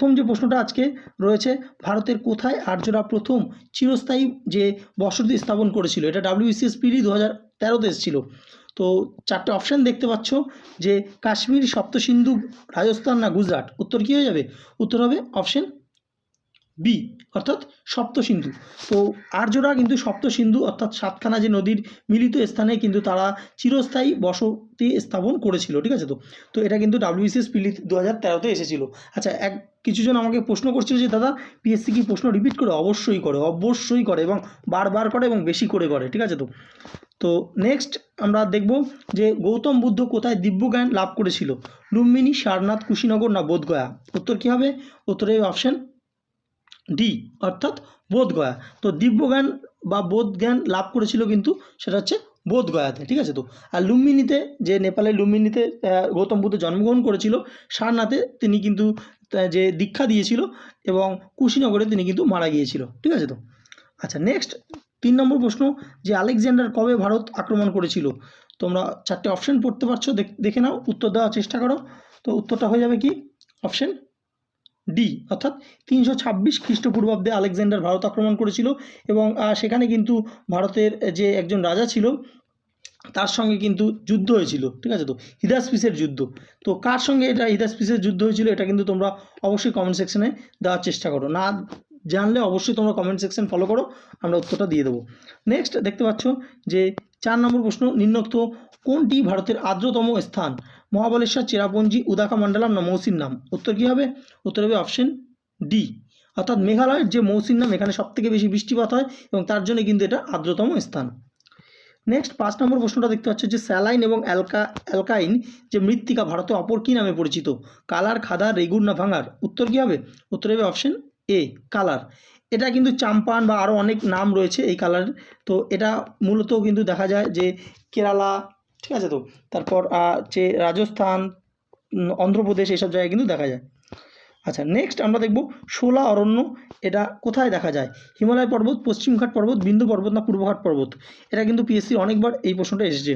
প্রথম যে প্রশ্নটা আজকে রয়েছে, ভারতের কোথায় আর্যরা প্রথম চিরস্থায়ী যে বসতি স্থাপন করেছিল? এটা ডাব্লিউসিএস পিডি দু হাজার তেরোতে এসেছিল। তো চারটে অপশান দেখতে পাচ্ছ, যে কাশ্মীর, সপ্তসিন্ধু, রাজস্থান না গুজরাট? উত্তর কী হয়ে যাবে? উত্তর হবে অপশান বি অর্থাৎ সপ্তসিন্ধু তো আর্যরা কিন্তু সপ্তসিন্ধু অর্থাৎ সাতখানা যে নদীর মিলিত স্থানে কিন্তু তারা চিরস্থায়ী বসতি স্থাপন করেছিল, ঠিক আছে তো? তো এটা কিন্তু ডাব্লিউবিসিএস পিলি দু হাজার তেরোতে এসেছিল। আচ্ছা এক, কিছুজন আমাকে প্রশ্ন করছিল যে, দাদা পিএসসি কি প্রশ্ন রিপিট করে? অবশ্যই করে অবশ্যই করে এবং বারবার করে এবং বেশি করে করে, ঠিক আছে তো? তো নেক্সট আমরা দেখব যে, গৌতম বুদ্ধ কোথায় দিব্যজ্ঞান লাভ করেছিল? লুম্বিনী, সারনাথ, কুশীনগর না বোধগয়া? উত্তর কী হবে? উত্তরের অপশান ডি অর্থাৎ বোধগয়া। তো দিব্যজ্ঞান বা বোধজ্ঞান লাভ করেছিল কিন্তু সেটা হচ্ছে বোধগয়াতে, ঠিক আছে তো? আর লুম্বিনীতে, যে নেপালের লুম্বিনীতে গৌতম বুদ্ধ জন্মগ্রহণ করেছিল, সারনাথে তিনি কিন্তু যে দীক্ষা দিয়েছিল এবং কুশীনগরে তিনি কিন্তু মারা গিয়েছিল, ঠিক আছে তো? আচ্ছা নেক্সট তিন নম্বর প্রশ্ন, যে আলেকজান্ডার কবে ভারত আক্রমণ করেছিল? তোমরা চারটে অপশন পড়তে পারছ, দেখ- দেখে নাও, উত্তর দেওয়ার চেষ্টা করো। তো উত্তরটা হয়ে যাবে কি? অপশন ডি, অর্থাৎ তিনশো ছাব্বিশ খ্রিস্টপূর্বাব্দে আলেকজান্ডার ভারত আক্রমণ করেছিল এবং সেখানে কিন্তু ভারতের যে একজন রাজা ছিল, তার সঙ্গে কিন্তু যুদ্ধ হয়েছিল, ঠিক আছে তো? হিদাসপিসের যুদ্ধ। তো কার সঙ্গে এটা হিদাসপিসের যুদ্ধ হয়েছিল এটা কিন্তু তোমরা অবশ্যই কমেন্ট সেকশনে দেওয়ার চেষ্টা করো। না জানলে অবশ্যই তোমরা কমেন্ট সেকশন ফলো করো, আমরা উত্তরটা দিয়ে দেবো। নেক্সট দেখতে পাচ্ছ যে চার নম্বর প্রশ্ন, নিম্নোক্ত কোনটি ভারতের আর্দ্রতম স্থান? মহাবলেশ্বর, চেরাপুঞ্জি উদাকা মণ্ডলাম না মৌসির নাম? উত্তর কী হবে? উত্তর হবে অপশন ডি অর্থাৎ মেঘালয়ের যে মৌসির নাম, এখানে সবথেকে বেশি বৃষ্টিপাত হয় এবং তার জন্য কিন্তু এটা আর্দ্রতম স্থান। নেক্সট পাঁচ নম্বর প্রশ্নটা দেখতে পাচ্ছ যে স্যালাইন এবং অ্যালকা, অ্যালকাইন যে মৃত্তিকা ভারতে অপর কী নামে পরিচিত? কালার, খাদা, রেগুর না ভাঙার? উত্তর কী হবে? উত্তর হবে অপশন এ কালার। এটা কিন্তু চাম্পান বা আরও অনেক নাম রয়েছে এই কালারের। তো এটা মূলত কিন্তু দেখা যায় যে কেরালা ঠিক আছে তো? তারপর যে রাজস্থান অন্ধ্রপ্রদেশ এইসব জায়গায় কিন্তু দেখা যায়। আচ্ছা নেক্সট আমরা দেখব শোলা, অরণ্য, এটা কোথায় দেখা যায়? হিমালয় পর্বত পশ্চিমঘাট পর্বত, বিন্দু পর্বত না পূর্বঘাট পর্বত? এটা কিন্তু পিএসসি অনেকবার এই প্রশ্নটা এসেছে,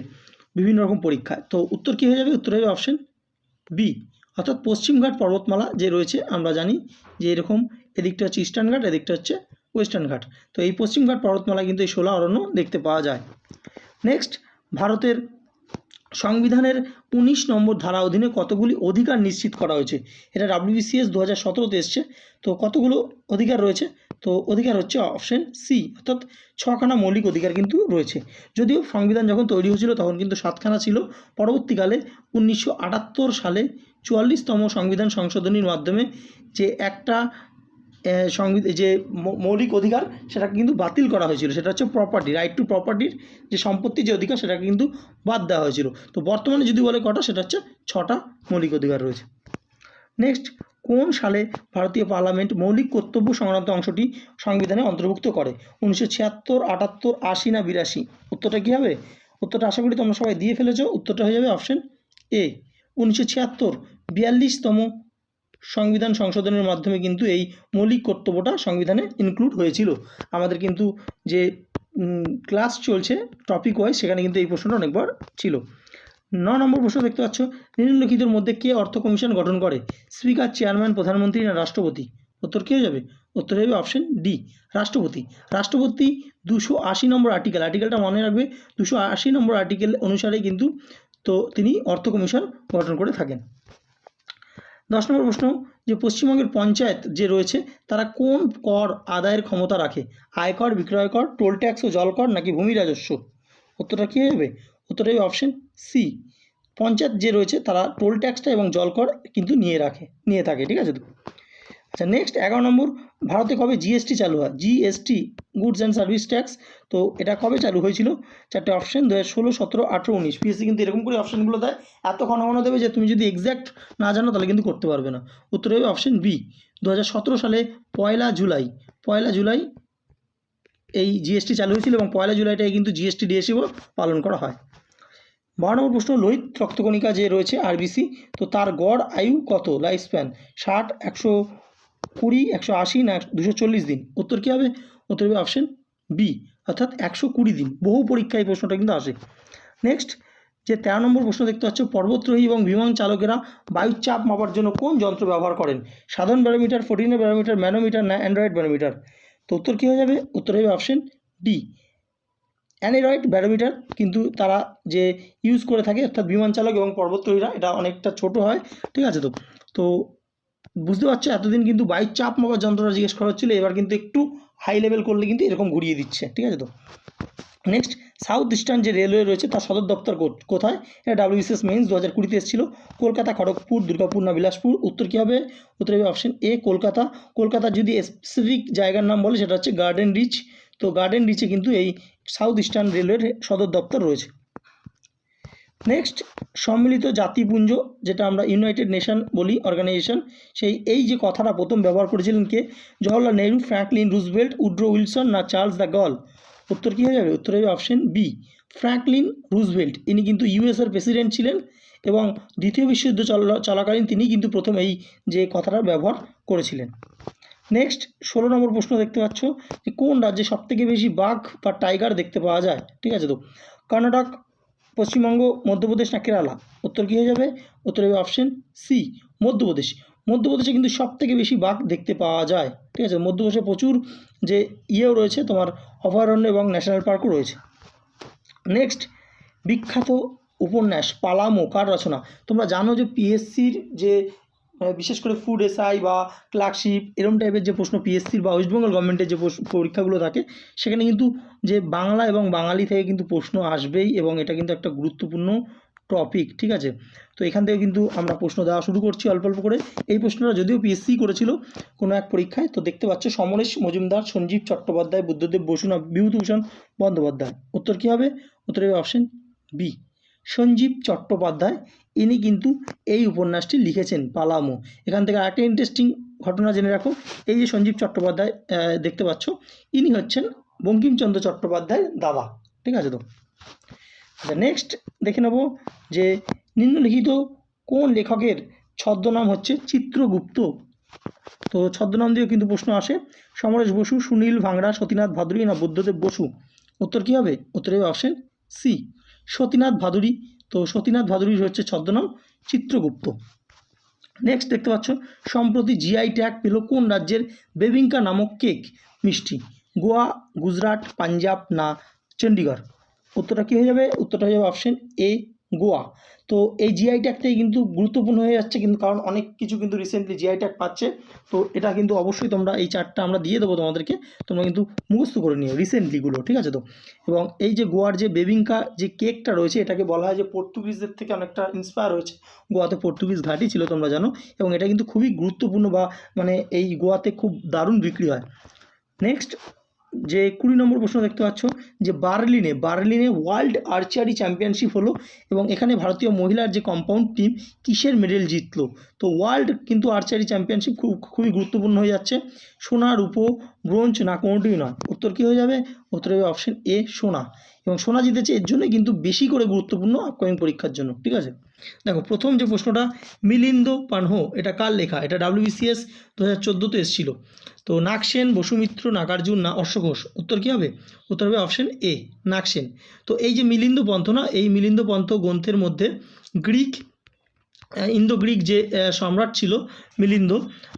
বিভিন্ন রকম পরীক্ষায়। তো উত্তর কী হয়ে যাবে? উত্তর হবে অপশন বি অর্থাৎ পশ্চিমঘাট পর্বতমালা যে রয়েছে, আমরা জানি যে এরকম এদিকটা হচ্ছে ইস্টার্ন ঘাট, এদিকটা হচ্ছে ওয়েস্টার্ন ঘাট। তো এই পশ্চিমঘাট পর্বতমালা কিন্তু এই শোলা, অরণ্য দেখতে পাওয়া যায়। নেক্সট ভারতের সংবিধানের উনিশ নম্বর ধারা অধীনে কতগুলি অধিকার নিশ্চিত করা হয়েছে? এটা ডাব্লিউবিসিএস দু হাজার সতেরোতে এসছে। তো কতগুলো অধিকার রয়েছে? তো অধিকার হচ্ছে অপশন সি অর্থাৎ ছখানা মৌলিক অধিকার কিন্তু রয়েছে। যদিও সংবিধান যখন তৈরি হয়েছিল তখন কিন্তু সাতখানা ছিল। পরবর্তীকালে উনিশশো আটাত্তর সালে চুয়াল্লিশতম সংবিধান সংশোধনীর মাধ্যমে যে একটা সংবিধান যে মৌলিক অধিকার সেটাকে কিন্তু বাতিল করা হয়েছিল। সেটা হচ্ছে প্রপার্টি রাইট টু প্রপার্টির যে সম্পত্তির যে অধিকার সেটাকে কিন্তু বাদ দেওয়া হয়েছিল। তো বর্তমানে যদি বলে কটা সেটা হচ্ছে ছটা মৌলিক অধিকার রয়েছে। নেক্সট কোন সালে ভারতীয় পার্লামেন্ট মৌলিক কর্তব্য সংক্রান্ত অংশটি সংবিধানে অন্তর্ভুক্ত করে? উনিশশো ছিয়াত্তর, আটাত্তর, আশি না বিরাশি? উত্তরটা কী হবে? উত্তরটা আশা করি তোমরা সবাই দিয়ে ফেলেছ। উত্তরটা হয়ে যাবে অপশন এ উনিশশো ছিয়াত্তর, বিয়াল্লিশতম সংবিধান সংশোধনের মাধ্যমে কিন্তু এই মৌলিক কর্তব্যটা সংবিধানে ইনক্লুড হয়েছিল। আমাদের কিন্তু যে ক্লাস চলছে টপিক ওয়াইজ সেখানে কিন্তু এই প্রশ্নটা অনেকবার ছিল। ন নম্বর প্রশ্ন দেখতে পাচ্ছ, নিম্নলিখিতের মধ্যে কে অর্থ কমিশন গঠন করে? স্পিকার, চেয়ারম্যান, প্রধানমন্ত্রী না রাষ্ট্রপতি? উত্তর কে যাবে? উত্তর হবে অপশন ডি রাষ্ট্রপতি। রাষ্ট্রপতি দুশো আশি নম্বর আর্টিকেল আর্টিকেলটা মনে রাখবে, দুশো আশি নম্বর আর্টিকেল অনুসারে কিন্তু তো তিনি অর্থ কমিশন গঠন করে থাকেন। দশ নম্বর প্রশ্ন, যে পশ্চিমবঙ্গের পঞ্চায়েত যে রয়েছে, তারা কোন কর আদায়ের ক্ষমতা রাখে? আয়কর, বিক্রয় কর, টোল ট্যাক্স ও জল কর নাকি ভূমি রাজস্ব? উত্তরটা কী হবে উত্তরটা হবে অপশন সি পঞ্চায়েত যে রয়েছে, তারা টোল ট্যাক্সটা এবং জল কর কিন্তু নিয়ে রাখে, নিয়ে থাকে, ঠিক আছে আচ্ছা নেক্সট এগারো নম্বর, ভারতে কবে জিএসটি চালু হয়? GST goods and service tax তো এটা কবে চালু হয়েছিল? চারটে অপশন দু হাজার ষোলো, সতেরো, আঠেরো, উনিশ। পিএসসি কিন্তু এরকম করে অপশানগুলো দেয়। এত ঘন ঘন দেবে যে তুমি যদি এক্স্যাক্ট না জানো, তাহলে কিন্তু করতে পারবে না। উত্তর হবে অপশন বি দু হাজার সতেরো সালে পয়লা জুলাই। পয়লা জুলাই এই জিএসটি চালু হয়েছিল এবং পয়লা জুলাইটাই কিন্তু জিএসটি ডিএসিও পালন করা হয়। বারো নম্বর প্রশ্ন, লোহিত রক্তকণিকা যে রয়েছে আরবিসি তো তার গড় আয়ু কত? লাইফ স্প্যান ষাট, একশো কুড়ি, একশো আশি না দুশো চল্লিশ দিন? উত্তর কী হবে? উত্তর হবে অপশন বি অর্থাৎ একশো কুড়ি দিন। বহু পরীক্ষায় এই প্রশ্নটা কিন্তু আসে। নেক্সট যে তেরো নম্বর প্রশ্ন দেখতে পাচ্ছ, পর্বতরোহী এবং বিমান চালকেরা বায়ুর চাপ মাপার জন্য কোন যন্ত্র ব্যবহার করেন? সাধারণ ব্যারোমিটার ফোর্টিনের ব্যারোমিটার, ম্যানোমিটার না অ্যান্ড্রয়েড ব্যারোমিটার? তো উত্তর কী হয়ে যাবে? উত্তর হবে অপশন ডি অ্যানেরয়েড ব্যারোমিটার কিন্তু তারা যে ইউজ করে থাকে, অর্থাৎ বিমান চালক এবং পর্বতরোহীরা, এটা অনেকটা ছোট হয়। ঠিক আছে তো? তো বুঝতে পারছ? এতদিন কিন্তু বাইর চাপ মাপার যন্ত্রটা জিজ্ঞেস করা হচ্ছিল, এবার কিন্তু একটু হাই লেভেল করলে কিন্তু এরকম ঘুরিয়ে দিচ্ছে, ঠিক আছে তো? নেক্সট সাউথ ইস্টার্ন যে রেলওয়ে রয়েছে, তার সদর দপ্তর কোথায়? এটা ডাব্লিউবিসিএস মেন্স দু হাজার কুড়িতে এসেছিল। কলকাতা, খড়গপুর, দুর্গাপুর না বিলাসপুর? উত্তর কী হবে? উত্তর হবে অপশন এ কলকাতা। কলকাতার যদি স্পেসিফিক জায়গার নাম বলে, সেটা হচ্ছে গার্ডেন রিচ তো গার্ডেন রিচে কিন্তু এই সাউথ ইস্টার্ন রেলওয়ের সদর দপ্তর রয়েছে। নেক্সট সম্মিলিত জাতিপুঞ্জ, যেটা আমরা ইউনাইটেড নেশন বলি অর্গানাইজেশন সেই এই যে কথাটা প্রথম ব্যবহার করেছিলেন কে? Jawaharlal Nehru Franklin Roosevelt Woodrow Wilson না চার্লস দ্য গল উত্তর কী হয়ে যাবে? উত্তর হবে অপশন বি ফ্র্যাঙ্কলিন রুজভেল্ট ইনি কিন্তু ইউএসএর প্রেসিডেন্ট ছিলেন এবং দ্বিতীয় বিশ্বযুদ্ধ চলা- চলাকালীন তিনি কিন্তু প্রথম এই যে কথাটা ব্যবহার করেছিলেন। নেক্সট ষোলো নম্বর প্রশ্ন দেখতে পাচ্ছ যে কোন রাজ্যে সবথেকে বেশি বাঘ বা টাইগার দেখতে পাওয়া যায়? ঠিক আছে তো? কর্ণাটক পশ্চিমবঙ্গ, মধ্যপ্রদেশ না কেরালা? উত্তর কী হয়ে যাবে? উত্তর হবে অপশন সি মধ্যপ্রদেশ। মধ্যপ্রদেশে কিন্তু সব থেকে বেশি বাঘ দেখতে পাওয়া যায়, ঠিক আছে? মধ্যপ্রদেশে প্রচুর যে ইয়েও রয়েছে, তোমার অভয়ারণ্য এবং ন্যাশনাল পার্কও রয়েছে। নেক্সট বিখ্যাত উপন্যাস, পালামো, কার রচনা? তোমরা জানো যে পিএসসির যে বিশেষ করে ফুড এসআই বা ক্লার্কশিপ এরম টাইপের যে প্রশ্ন পিএসসির বা ওয়েস্ট বেঙ্গল গভর্নমেন্টের যে পরীক্ষাগুলো থাকে, সেখানে কিন্তু যে বাংলা এবং বাঙালি থেকে কিন্তু প্রশ্ন আসবেই এবং এটা কিন্তু একটা গুরুত্বপূর্ণ টপিক ঠিক আছে? তো এখান থেকে কিন্তু আমরা প্রশ্ন দেওয়া শুরু করছি অল্প অল্প করে। এই প্রশ্নটা যদিও পিএসসি করেছিল কোনো এক পরীক্ষায়, তো দেখতে পাচ্ছ সমরেশ মজুমদার, সঞ্জীব চট্টোপাধ্যায়, বুদ্ধদেব বসু না, বিভূতিভূষণ বন্দ্যোপাধ্যায়। উত্তর কী হবে? উত্তর হবে অপশন বি সঞ্জীব চট্টোপাধ্যায়, ইনি কিন্তু এই উপন্যাসটি লিখেছেন, পালামো। এখান থেকে আরেকটা ইন্টারেস্টিং ঘটনা জেনে রাখো। এই যে সঞ্জীব চট্টোপাধ্যায় দেখতে পাচ্ছ, ইনি হচ্ছেন বঙ্কিমচন্দ্র চট্টোপাধ্যায়ের দাদা। ঠিক আছে তো? আচ্ছা নেক্সট দেখে নেব যে নিম্নলিখিত কোন লেখকের ছদ্মনাম হচ্ছে চিত্রগুপ্ত। তো ছদ্মনাম দিয়েও কিন্তু প্রশ্ন আসে। সমরেশ বসু, সুনীল ভাংড়া সতীনাথ ভাদুরী না বুদ্ধদেব বসু? উত্তর কী হবে? উত্তর অপশন সি সতীনাথ ভাদুরী। তো সতীনাথ ভাদুরীর হচ্ছে ছদ্মনাম চিত্রগুপ্ত। নেক্সট দেখতে পাচ্ছ, সম্প্রতি জিআই ট্যাগ পেল কোন রাজ্যের বেবিঙ্কা নামক কেক? মিষ্টি। গোয়া, গুজরাট, পাঞ্জাব না চণ্ডীগড় উত্তরটা কী হয়ে যাবে? উত্তরটা হয়ে যাবে অপশন এ গোয়া। তো এই জিআই ট্যাগটাই কিন্তু গুরুত্বপূর্ণ হয়ে যাচ্ছে কিন্তু কারণ অনেক কিছু কিন্তু রিসেন্টলি জিআই ট্যাগ পাচ্ছে। তো এটা কিন্তু অবশ্যই তোমরা এই চারটা আমরা দিয়ে দেবো তোমাদেরকে। তোমরা কিন্তু মুখস্থ করে নিও রিসেন্টলিগুলো ঠিক আছে তো? এবং এই যে গোয়ার যে বেবিঙ্কা যে কেকটা রয়েছে, এটাকে বলা হয় যে পর্তুগিজদের থেকে অনেকটা ইন্সপায়ার হয়েছে। গোয়াতে পর্তুগিজ ঘাঁটি ছিল তোমরা জানো এবং এটা কিন্তু খুবই গুরুত্বপূর্ণ বা মানে এই গোয়াতে খুব দারুণ বিক্রি হয়। নেক্সট যে কুড়ি নম্বর প্রশ্ন দেখতে পাচ্ছ, যে বার্লিনে বার্লিনে ওয়ার্ল্ড আর্চারি চ্যাম্পিয়নশিপ হলো এবং এখানে ভারতীয় মহিলার যে কম্পাউন্ড টিম কিসের মেডেল জিতলো? তো ওয়ার্ল্ড কিন্তু আর্চারি চ্যাম্পিয়নশিপ খুব, খুবই গুরুত্বপূর্ণ হয়ে যাচ্ছে। সোনা, রূপো, ব্রোঞ্জ না কোনোটিই নয়। উত্তর কী হয়ে যাবে? উত্তর হবে অপশন এ সোনা। এবং সোনা জিতেছে এর জন্যই কিন্তু বেশি করে গুরুত্বপূর্ণ আপকামিং পরীক্ষার জন্য। ঠিক আছে? দেখো, প্রথম যে প্রশ্নটা, মিলিন্দ পানহো, এটা কার লেখা? এটা ডাব্লিউবিসিএস দু হাজার চোদ্দোতে এসেছিল। তো নাকসেন বসুমিত্র, নাগার্জুন না অশ্বঘোষ? উত্তর কী হবে? উত্তর হবে অপশন এ নাকসেন তো এই যে মিলিন্দ পন্থ না, এই মিলিন্দ পন্থ গ্রন্থের মধ্যে গ্রিক ইন্দো গ্রিক যে সম্রাট ছিল মিলিন্দ,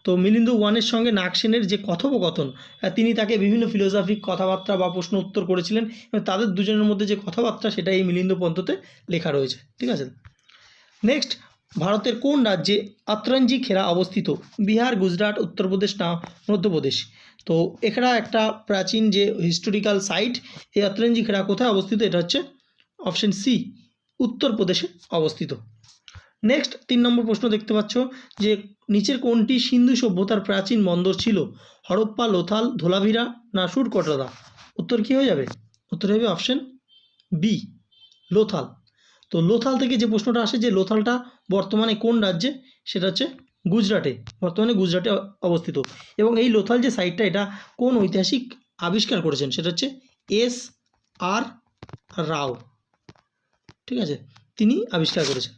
তো মিলিন্দ ওয়ানের সঙ্গে নাকসেনের যে কথোপকথন তিনি তাকে বিভিন্ন ফিলোসফিক কথাবার্তা বা প্রশ্ন উত্তর করেছিলেন এবং তাদের দুজনের মধ্যে যে কথাবার্তা, সেটা এই মিলিন্দ পন্থতে লেখা রয়েছে। ঠিক আছে? নেক্সট ভারতের কোন রাজ্যে আত্রাঞ্জি খেরা অবস্থিত? বিহার, গুজরাট, উত্তরপ্রদেশ না মধ্যপ্রদেশ? তো এখানে একটা প্রাচীন যে হিস্টোরিক্যাল সাইট এই আত্রাঞ্জি খেরা কোথায় অবস্থিত? এটা হচ্ছে অপশন সি উত্তরপ্রদেশে অবস্থিত। নেক্সট তিন নম্বর প্রশ্ন দেখতে পাচ্ছ যে নিচের কোনটি সিন্ধু সভ্যতার প্রাচীন বন্দর ছিল? হরপ্পা, লোথাল, ধোলাভিরা না সুরকটরা? উত্তর কী হয়ে যাবে? উত্তর হবে অপশন বি লোথাল। তো লোথাল থেকে যে প্রশ্নটা আসে যে লোথালটা বর্তমানে কোন রাজ্যে, সেটা হচ্ছে গুজরাটে, বর্তমানে গুজরাটে অবস্থিত। এবং এই লোথাল যে সাইটটা এটা কোন ঐতিহাসিক আবিষ্কার করেছেন? সেটা হচ্ছে এস আর রাও। ঠিক আছে? তিনি আবিষ্কার করেছেন।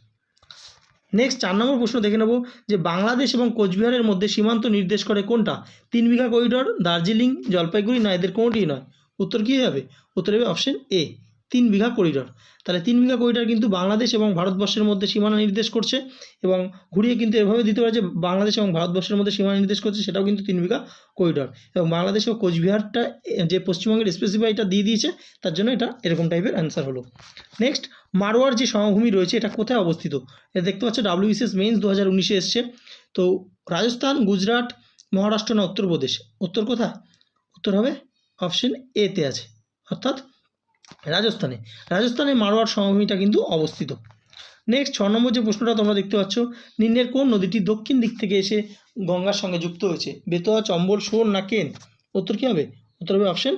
নেক্সট চার নম্বর প্রশ্ন দেখে নেব যে বাংলাদেশ এবং কোচবিহারের মধ্যে সীমান্ত নির্দেশ করে কোনটা? তিন বিঘা করিডোর দার্জিলিং, জলপাইগুড়ি না, এদের কোনোটিই নয়। উত্তর কী হবে? উত্তর হবে অপশন এ তিন বিঘা করিডর তাহলে তিন বিঘা করিডর কিন্তু বাংলাদেশ এবং ভারতবর্ষের মধ্যে সীমানা নির্দেশ করছে এবং ঘুরিয়ে কিন্তু এভাবে দিতে পারে যে বাংলাদেশ এবং ভারতবর্ষের মধ্যে সীমানা নির্দেশ করছে, সেটাও কিন্তু তিন বিঘা করিডর এবং বাংলাদেশ ও কোচবিহারটা যে পশ্চিমবঙ্গের স্পেসিফাইটা দিয়ে দিয়েছে, তার জন্য এটা এরকম টাইপের অ্যান্সার হলো। নেক্সট মারোয়ার যে সমভূমি রয়েছে, এটা কোথায় অবস্থিত? এটা দেখতে পাচ্ছ ডাব্লিউবিসিএস মেন্স দু হাজার উনিশে এসছে। তো রাজস্থান, গুজরাট, মহারাষ্ট্র না উত্তরপ্রদেশ? উত্তর কোথায় উত্তর হবে অপশন এতে আছে। অর্থাৎ রাজস্থানে। রাজস্থানে মারোয়ার সমভূমিটা কিন্তু অবস্থিত। নেক্সট ছ নম্বর যে প্রশ্নটা তোমরা দেখতে পাচ্ছ নিম্নের কোন নদীটি দক্ষিণ দিক থেকে এসে গঙ্গার সঙ্গে যুক্ত হয়েছে? বেতোয়া, চম্বল সোন না কেন? উত্তর কী হবে? উত্তর হবে অপশন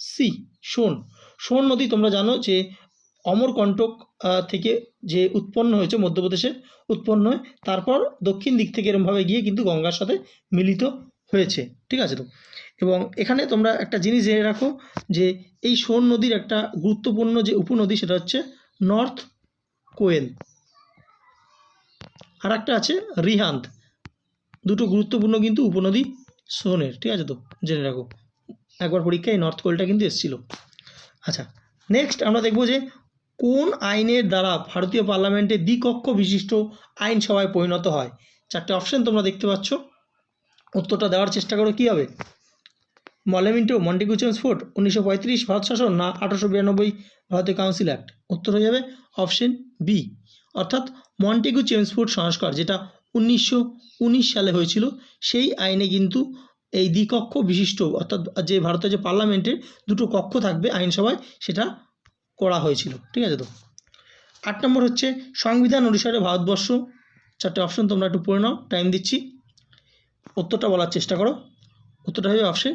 সি সোন সোন নদী তোমরা জানো যে অমরকণ্টক থেকে যে উৎপন্ন হয়েছে মধ্যপ্রদেশে, উৎপন্ন হয়ে। তারপর দক্ষিণ দিক থেকে এরমভাবে গিয়ে কিন্তু গঙ্গার সাথে মিলিত হয়েছে, ঠিক আছে তো? এবং এখানে তোমরা একটা জিনিস জেনে রাখো যে এই সোন নদীর একটা গুরুত্বপূর্ণ যে উপনদী সেটা হচ্ছে নর্থ কোয়েল। আর একটা আছে রিহান্ত দুটো গুরুত্বপূর্ণ কিন্তু উপনদী সোনের, ঠিক আছে তো? জেনে রাখো। একবার পরীক্ষায় নর্থ কোয়েলটা কিন্তু এসেছিল। আচ্ছা নেক্সট আমরা দেখব যে কোন আইনের দ্বারা ভারতীয় পার্লামেন্টে দ্বিকক্ষ বিশিষ্ট আইনসভায় পরিণত হয়? চারটে অপশন তোমরা দেখতে পাচ্ছ। উত্তরটা দেওয়ার চেষ্টা করো, কী হবে? মলেমিন্টো মন্টিগু চেমসফোর্ড উনিশশো পঁয়ত্রিশ, ভারত শাসন, না, আঠারোশো বিরানব্বই, ভারতীয় কাউন্সিল অ্যাক্ট। উত্তর হয়ে যাবে অপশন বি। অর্থাৎ মন্টেগু চেমসফোর্ড সংস্কার, যেটা উনিশশো উনিশ সালে হয়েছিল, সেই আইনে কিন্তু এই দ্বিকক্ষ বিশিষ্ট, অর্থাৎ যে ভারতের যে পার্লামেন্টের দুটো কক্ষ থাকবে আইনসভায়, সেটা করা হয়েছিল। ঠিক আছে তো? আট নম্বর হচ্ছে সংবিধান অনুসারে ভারতবর্ষ, চারটে অপশন তোমরা একটু পড়ে নাও টাইম দিচ্ছি। উত্তরটা বলার চেষ্টা করো। উত্তরটা হবে অপশন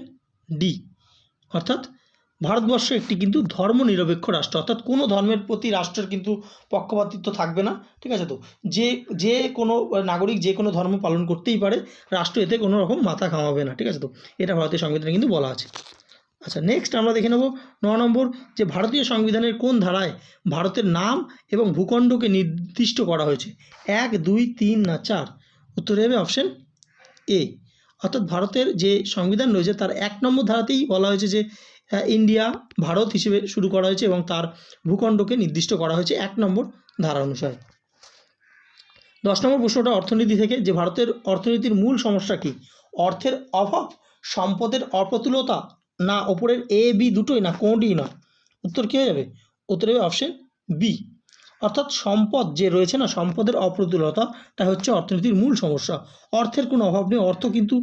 ডি অর্থাৎ ভারতবর্ষ একটি কিন্তু ধর্মনিরপেক্ষ রাষ্ট্র। অর্থাৎ কোনো ধর্মের প্রতি রাষ্ট্রের কিন্তু পক্ষপাতিত্ব থাকবে না। ঠিক আছে তো? যে যে কোনো নাগরিক যে কোনো ধর্ম পালন করতেই পারে, রাষ্ট্র এতে কোনো রকম মাথা ঘামাবে না। ঠিক আছে তো? এটা ভারতীয় সংবিধানে কিন্তু বলা আছে। আচ্ছা নেক্সট আমরা দেখে নেব ন নম্বর, যে ভারতীয় সংবিধানের কোন ধারায় ভারতের নাম এবং ভূখণ্ডকে নির্দিষ্ট করা হয়েছে? এক, দুই, তিন না চার? উত্তর হবে অপশন এ অর্থাৎ ভারতের যে সংবিধান রয়েছে, তার এক নম্বর ধারাতেই বলা হয়েছে যে ইন্ডিয়া, ভারত হিসেবে শুরু করা হয়েছে এবং তার ভূখণ্ডকে নির্দিষ্ট করা হয়েছে এক নম্বর ধারা অনুসারে। দশ নম্বর প্রশ্নটা অর্থনীতি থেকে, যে ভারতের অর্থনীতির মূল সমস্যা কি? অর্থের অভাব, সম্পদের অপ্রতুলতা, না ওপরের এ বি দুটোই, না কোনটিই না উত্তর কী হয়ে যাবে? উত্তর হবে অপশন বি অর্থাৎ সম্পদ যে রয়েছে না, সম্পদের অপ্রতুলতাটা হচ্ছে অর্থনীতির মূল সমস্যা। অর্থের কোনো অভাব নেই, অর্থ কিন্তু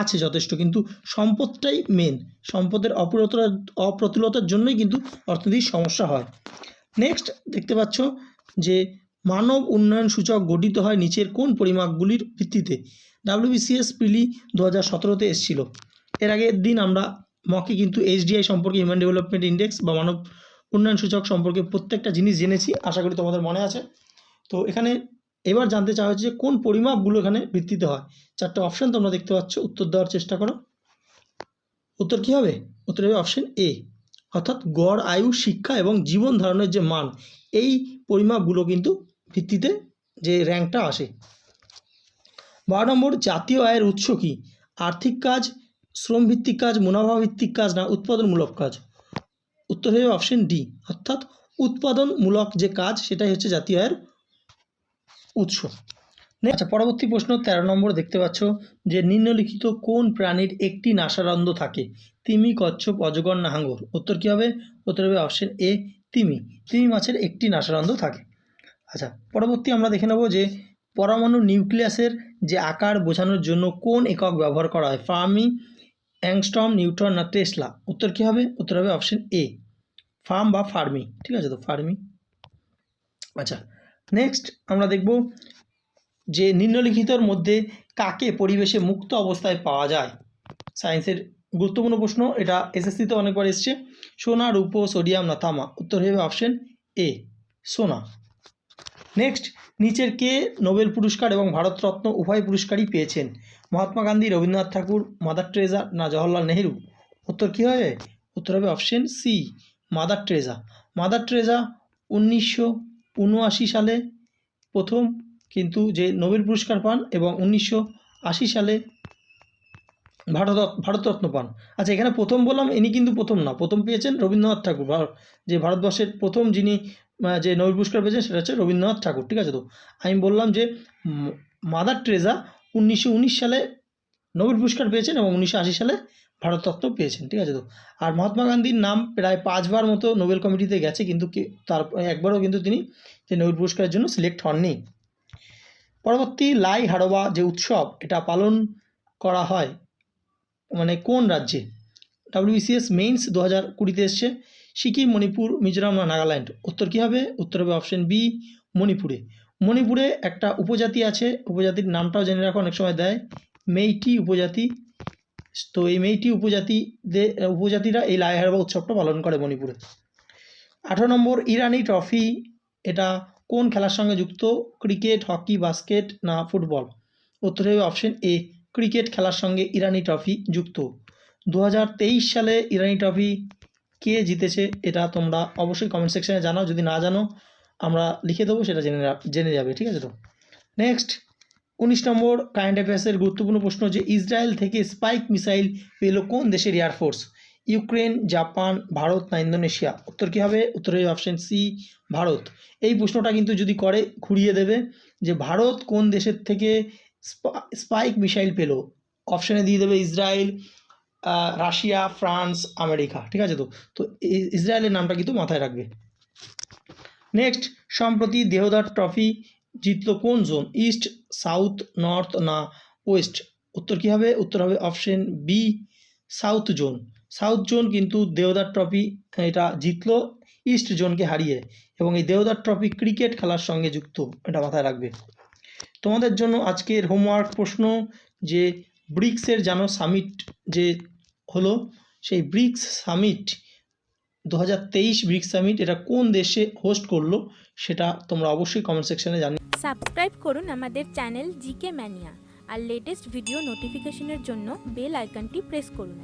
আছে যথেষ্ট, কিন্তু সম্পদটাই মেন সম্পদের অপ্রতুলতা অপ্রতুলতার জন্যই কিন্তু অর্থনীতির সমস্যা হয়। নেক্সট দেখতে পাচ্ছ যে মানব উন্নয়ন সূচক গঠিত হয় নিচের কোন পরিমাপগুলির ভিত্তিতে। ডাব্লিউবিসিএস পিলি দু হাজার সতেরোতে এসেছিল। এর আগের দিন আমরা মকে কিন্তু এইচডিআই সম্পর্কে হিউম্যান ডেভেলপমেন্ট ইন্ডেক্স বা মানব উন্নয়ন সূচক সম্পর্কে প্রত্যেকটা জিনিস জেনেছি, আশা করি তোমাদের মনে আছে। তো এখানে এবার জানতে চাওয়া হচ্ছে যে কোন পরিমাপগুলো এখানে ভিত্তিতে হয়। চারটে অপশন তোমরা দেখতে পাচ্ছ, উত্তর দেওয়ার চেষ্টা করো। উত্তর কী হবে? উত্তর হবে অপশন এ অর্থাৎ গড়, আয়ু, শিক্ষা এবং জীবন ধারণের যে মান, এই পরিমাপগুলো কিন্তু ভিত্তিতে যে র্যাঙ্কটা আসে। বারো নম্বর, জাতীয় আয়ের উৎস কি? আর্থিক কাজ, শ্রমভিত্তিক কাজ মুনাফা ভিত্তিক কাজ না, উৎপাদনমূলক কাজ? উত্তর হবে অপশন ডি অর্থাৎ উৎপাদনমূলক যে কাজ, সেটাই হচ্ছে জাতীয় আয়ের উৎস আচ্ছা পরবর্তী প্রশ্ন, তেরো নম্বর দেখতে পাচ্ছ যে নিম্নলিখিত কোন প্রাণীর একটি নাসারন্ধ্র থাকে? তিমি, কচ্ছপ, অজগর না হাঙ্গর উত্তর কী হবে? উত্তর হবে অপশন এ তিমি। তিমি মাছের একটি নাসারন্ধ্র থাকে। আচ্ছা পরবর্তী আমরা দেখে নেব যে পরমাণু নিউক্লিয়াসের যে আকার বোঝানোর জন্য কোন একক ব্যবহার করা হয়। ফার্মি অ্যাংস্ট্রম নিউটন না টেসলা। উত্তর কী হবে? উত্তর হবে অপশন এ ফার্ম বা ফার্মি। ঠিক আছে তো? ফার্মি। আচ্ছা নেক্সট আমরা দেখব যে নিম্নলিখিতর মধ্যে কাকে পরিবেশে মুক্ত অবস্থায় পাওয়া যায়? সায়েন্সের গুরুত্বপূর্ণ প্রশ্ন। এটা এসএসসিতে অনেকবার এসছে। সোনা রূপো সোডিয়াম না তামা উত্তর হবে অপশন এ সোনা। নেক্সট নিচের কে নোবেল পুরস্কার এবং ভারতরত্ন উভয় পুরস্কারই পেয়েছেন? মহাত্মা গান্ধী, রবীন্দ্রনাথ ঠাকুর, মাদার ট্রেজা না জওহরলাল নেহেরু? উত্তর কী হবে উত্তর হবে option C Mother Teresa Mother Teresa উনিশশো উনআশি সালে প্রথম, কিন্তু যে নোবেল পুরস্কার পান এবং উনিশশো আশি সালে ভারত ভারতরত্ন পান। আচ্ছা এখানে প্রথম বললাম, ইনি কিন্তু প্রথম না। প্রথম পেয়েছেন রবীন্দ্রনাথ ঠাকুর যে ভারতবর্ষের প্রথম যিনি যে নোবেল পুরস্কার পেয়েছেন সেটা হচ্ছে রবীন্দ্রনাথ ঠাকুর, ঠিক আছে তো? আমি বললাম যে মাদার ট্রেজা উনিশশো উনিশ সালে নোবেল পুরস্কার পেয়েছেন এবং উনিশশো আশি সালে ভারতরত্ন পেয়েছেন, ঠিক আছে তো? আর মহাত্মা গান্ধীর নাম প্রায় পাঁচবার মতো নোবেল কমিটিতে গেছে, কিন্তু তার একবারও কিন্তু তিনি যে নোবেল পুরস্কারের জন্য সিলেক্ট হননি। পরবর্তী লাই হাড়োয়া যে উৎসব, এটা পালন করা হয় মানে কোন রাজ্যে? ডাব্লিউবিসিএস মেইনস দু হাজার কুড়িতে এসছে, সিকিম, মণিপুর, মিজোরাম নাগাল্যান্ড। উত্তর কী হবে? উত্তর হবে অপশন বি, মণিপুরে। মণিপুরে একটা উপজাতি আছে, উপজাতির নামটাও জেনে রাখো, অনেক সময় দেয়। মেইটি উপজাতি। তো এই মেইটি উপজাতি উপজাতিরা এই লাইহারবা উৎসবটা পালন করে মণিপুরে। আঠারো নম্বর, ইরানি ট্রফি। এটা কোন খেলার সঙ্গে যুক্ত? ক্রিকেট, হকি, বাস্কেট না ফুটবল? উত্তর হবে অপশন এ, ক্রিকেট খেলার সঙ্গে ইরানি ট্রফি যুক্ত। দু হাজার তেইশ সালে ইরানি ট্রফি কে জিতেছে, এটা তোমরা অবশ্যই কমেন্ট সেকশানে জানাও। যদি না জানো আমরা লিখে দেবো, সেটা জেনে জেনে যাবে, ঠিক আছে তো? নেক্সট উনিশ নম্বর কারেন্ট অ্যাফেয়ার্সের গুরুত্বপূর্ণ প্রশ্ন যে, ইসরায়েল থেকে স্পাইক মিসাইল পেল কোন দেশের এয়ারফোর্স ইউক্রেন, জাপান, ভারত না ইন্দোনেশিয়া? উত্তর কী হবে? উত্তর অপশন সি ভারত। এই প্রশ্নটা কিন্তু যদি করে ঘুরিয়ে দেবে যে, ভারত কোন দেশের থেকে স্পা- স্পাইক মিসাইল পেল? অপশানে দিয়ে দেবে ইসরায়েল রাশিয়া, ফ্রান্স, আমেরিকা, ঠিক আছে তো? তো ইসরায়েলের নামটা কিন্তু মাথায় রাখবে। নেক্সট সম্প্রতি দেহদার ট্রফি জিতলো কোন জোন? ইস্ট সাউথ নর্থ না ওয়েস্ট উত্তর কী হবে? উত্তর হবে option B south zone south zone কিন্তু দেওদার ট্রফি এটা জিতল ইস্ট জোনকে হারিয়ে এবং এই দেওদার ট্রফি ক্রিকেট খেলার সঙ্গে যুক্ত, এটা মাথায় রাখবে। তোমাদের জন্য আজকের হোমওয়ার্ক প্রশ্ন যে, ব্রিক্সের যেন সামিট যে হলো, সেই ব্রিক্স সামিট দু হাজার তেইশ ব্রিক সামিট এটা কোন দেশে হোস্ট করল সেটা তোমরা অবশ্যই কমেন্ট সেকশনে জানি সাবস্ক্রাইব করুন আমাদের চ্যানেল জিকে ম্যানিয়া আর লেটেস্ট ভিডিও নোটিফিকেশনের জন্য বেল আইকনটি প্রেস করুন।